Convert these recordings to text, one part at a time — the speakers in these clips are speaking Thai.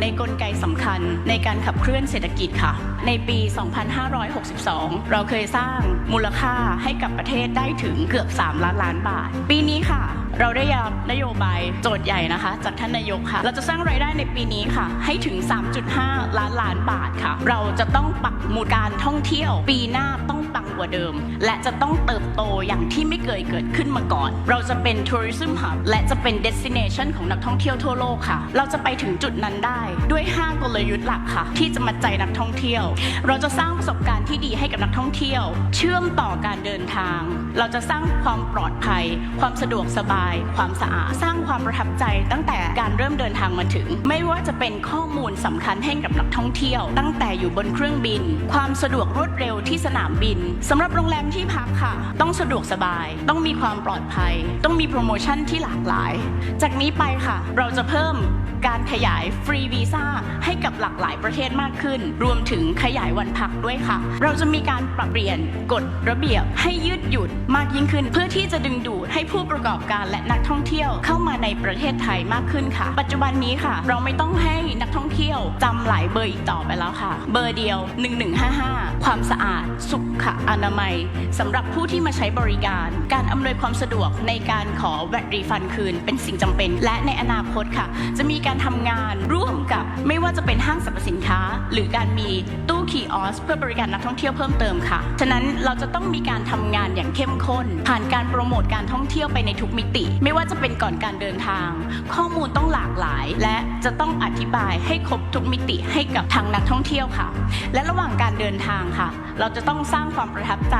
ในกลไกสำคัญในการขับเคลื่อนเศรษฐกิจค่ะ ในปี 2562 เราเคยสร้างมูลค่าให้กับประเทศได้ถึงเกือบ 3 ล้านล้านบาท ปีนี้ค่ะ เราได้รับนโยบายโจทย์ใหญ่นะคะ จากท่านนายกค่ะ เราจะสร้างรายได้ในปีนี้ค่ะ ให้ถึง 3.5 ล้านล้านบาทค่ะ เราจะต้องปักหมุดการท่องเที่ยว ปีหน้าต้องปังกว่าเดิม และจะต้องเติบโตอย่างที่ไม่เคยเกิดขึ้นมาก่อน เราจะเป็น tourism hub และจะเป็น destination ของนักท่องเที่ยวทั่วโลกค่ะ เราจะไปถึงจุดนั้นได้ด้วย 5 กลยุทธ์หลักค่ะ ที่จะมัดใจนักท่องเที่ยว เราจะสร้างประสบการณ์ที่ดีให้กับนักท่องเที่ยว เชื่อมต่อการเดินทาง เราจะสร้างความปลอดภัย ความสะดวกสบาย ความสะอาดสร้างความประทับใจตั้งแต่การเริ่มเดินทางมาถึง ไม่ว่าจะเป็นข้อมูลสำคัญให้กับนักท่องเที่ยว ตั้งแต่อยู่บนเครื่องบิน ความสะดวกรวดเร็วที่สนามบินสำหรับโรงแรมที่พักค่ะ ต้องสะดวกสบาย ต้องมีความปลอดภัย ต้องมีโปรโมชั่นที่หลากหลาย จากนี้ไปค่ะ เราจะเพิ่มการขยายฟรีวีซ่าให้กับหลากหลายประเทศมากขึ้น รวมถึงขยายวันพักด้วยค่ะ เราจะมีการปรับเปลี่ยนกฎระเบียบให้ยืดหยุ่นมากยิ่งขึ้น เพื่อที่จะดึงดูดให้ผู้ประกอบการและนักท่องเที่ยวเข้ามาในประเทศไทยมากขึ้นค่ะ ปัจจุบันนี้ค่ะ เราไม่ต้องให้นักท่องเที่ยวจำหลายเบอร์อีกต่อไปแล้วค่ะ เบอร์เดียว 1155 ความสะอาด สุขอนามัยสำหรับผู้ที่มาใช้บริการ การอำนวยความสะดวกในการขอแวดรีฟันคืน เป็นสิ่งจำเป็น และในอนาคตค่ะ จะมีการทำงานร่วมกับ ไม่ว่าจะเป็นห้างสรรพสินค้า หรือการมีตู้คีออสเพื่อบริการนักท่องเที่ยวเพิ่มเติมค่ะ ฉะนั้นเราจะต้องมีการทำงานอย่างเข้มข้น ผ่านการโปรโมทการท่องเที่ยวไปในทุกมิติ ไม่ว่าจะเป็นก่อนการเดินทาง ข้อมูลต้องหลาก และจะต้องอธิบายให้ครบทุกมิติให้กับทางนักท่องเที่ยวค่ะ และระหว่างการเดินทางค่ะ เราจะต้องสร้างความประทับใจ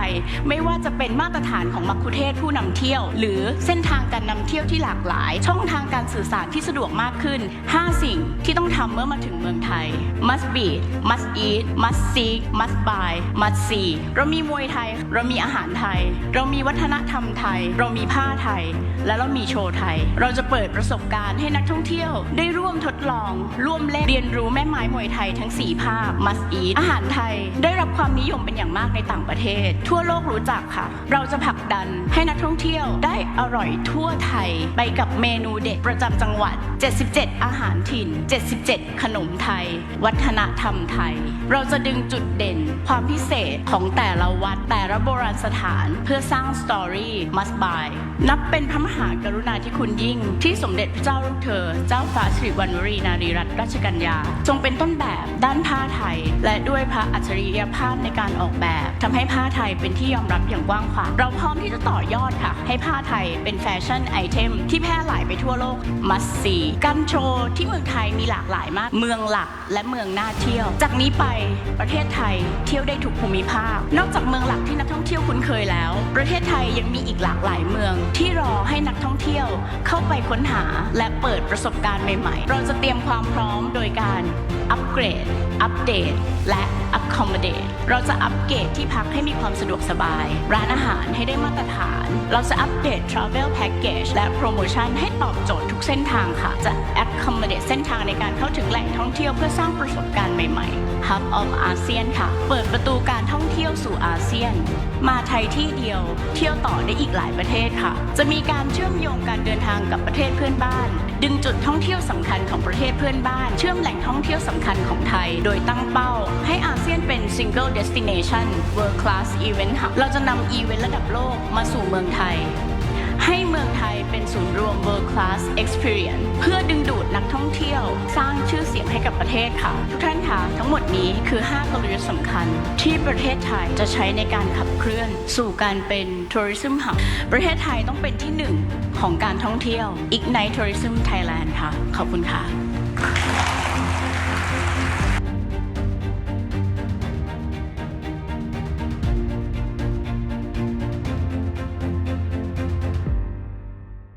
ไม่ว่าจะเป็นมาตรฐานของมัคคุเทศผู้นำเที่ยว หรือเส้นทางการนำเที่ยวที่หลากหลาย ช่องทางการสื่อสารที่สะดวกมากขึ้น 5 สิ่งที่ต้องทำเมื่อมาถึงเมืองไทย must be must eat must see must buy must see เรามีมวยไทย เรามีอาหารไทย เรามีวัฒนธรรมไทย เรามีผ้าไทย และเรามีโชว์ไทย เราจะเปิดประสบการณ์ให้นักท่องเที่ยวได้ได้ร่วมทดลอง ร่วมเล่นเรียนรู้แม่ไม้มวยไทยทั้ง 4 ภาค must eat อาหารไทย ได้รับความนิยมเป็นอย่างมากในต่างประเทศ ทั่วโลกรู้จักค่ะ เราจะผลักดันให้นักท่องเที่ยวได้อร่อยทั่วไทย ไปกับเมนูเด็ดประจำจังหวัด 77 อาหารถิ่น 77 ขนมไทย วัฒนธรรมไทย เราจะดึงจุดเด่น ความพิเศษของแต่ละวัดแต่ละโบราณสถาน เพื่อสร้างสตอรี่ must buy นับเป็นพระมหากรุณาธิคุณยิ่ง ที่สมเด็จพระเจ้าลูกเธอ เจ้าฟ้าสิริวัณวรีนารีรัตนราชกัญญา ทรงเป็นต้นแบบด้านผ้าไทย และด้วยพระอัจฉริยภาพในการออกแบบทำให้ผ้าไทยเป็นที่ยอมรับอย่างกว้างขวางเราพร้อมที่จะต่อยอดค่ะ ให้ผ้าไทยเป็นแฟชั่นไอเทมที่แพร่หลายไปทั่วโลก must see การโชว์ที่เมืองไทยมีหลากหลายมาก เมืองหลักและเมืองน่าเที่ยว จากนี้ไปประเทศไทยเที่ยวได้ทุกภูมิภาค นอกจากเมืองหลักที่นักท่องเที่ยวคุ้นเคยแล้ว ประเทศไทยยังมีอีกหลากหลายเมือง นักท่องเที่ยวเข้าไปค้นหาและเปิดประสบการณ์ใหม่ๆ เราจะเตรียมความพร้อมโดยการอัปเกรด อัปเดต และ accommodate เราจะอัปเกรดที่พักให้มีความสะดวกสบาย ร้านอาหารให้ได้มาตรฐาน เราจะอัปเดต travel package และโปรโมชั่นให้ตอบโจทย์ทุกเส้นทางค่ะ จะ accommodate เส้นทางในการเข้าถึงแหล่งท่องเที่ยวเพื่อสร้างประสบการณ์ใหม่ๆ Hub of ASEAN ค่ะ เปิดประตูการท่องเที่ยวสู่อาเซียน มาไทยที่เดียว เที่ยวต่อได้อีกหลายประเทศค่ะ จะมีการเชื่อมโยงการเดินทางกับประเทศเพื่อนบ้าน ดึงจุดท่องเที่ยวสำคัญของประเทศเพื่อนบ้าน เชื่อมแหล่งท่องเที่ยวสำคัญของไทย โดยตั้งเป้า ให้อาเซียนเป็น single destination world class event hub เราจะนำอีเวนต์ระดับโลกมาสู่เมืองไทย ให้เมืองไทยเป็นศูนย์รวม world class experience เพื่อดึงดูดนักท่องเที่ยว สร้างชื่อเสียงให้กับประเทศค่ะ ทุกท่านคะทั้งหมดนี้คือ 5กลยุทธ์สำคัญ ที่ประเทศไทยจะใช้ในการขับเคลื่อน สู่การเป็น tourism hub ประเทศไทยต้องเป็นที่หนึ่งของการท่องเที่ยว Ignite Tourism Thailand ค่ะ ขอบคุณค่ะ